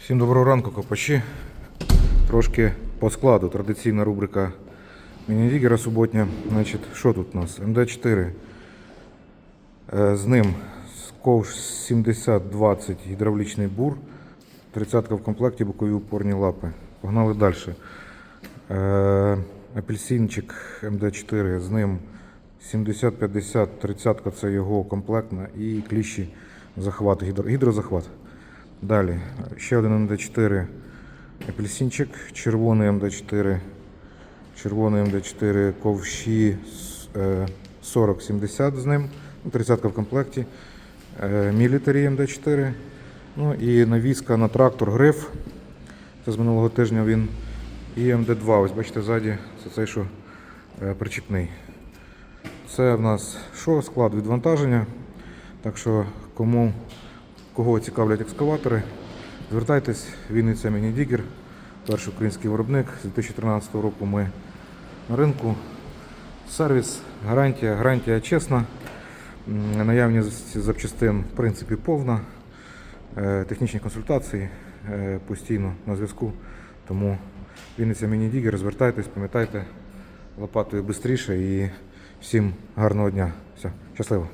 Всім доброго ранку, копачі. Трошки по складу. Традиційна рубрика міні-дігера суботня. Значить, що тут у нас? МД4. Е, З ним ковш 7020 гідравлічний бур. 30 в комплекті бокові упорні лапи. Погнали далі. Е, Апельсинчик МД4, з ним 70-50, 30 це його комплектна і кліщі захват, гідро- гідрозахват. Далі ще один МД4 апельсинчик, червоний МД4, червоний МД4 ковші е, 40-70 з ним, ну, 30 в комплекті, е, мілітарі МД4, ну і навіска на трактор гриф. Це з минулого тижня він. І МД2, ось бачите, ззаді, це цей, що е, причіпний. Це в нас що? Склад відвантаження. Так що кому кого цікавлять екскаватори, звертайтесь, Вінниця Міні-Дігер, перший український виробник. З 2013 року ми на ринку. Сервіс, гарантія, гарантія чесна. Наявність запчастин в принципі повна. Е, Технічні консультації е, постійно на зв'язку. Тому Вінниця Міні-Дігер, звертайтесь, пам'ятайте, лопатою швидше і всім гарного дня. Все, щасливо.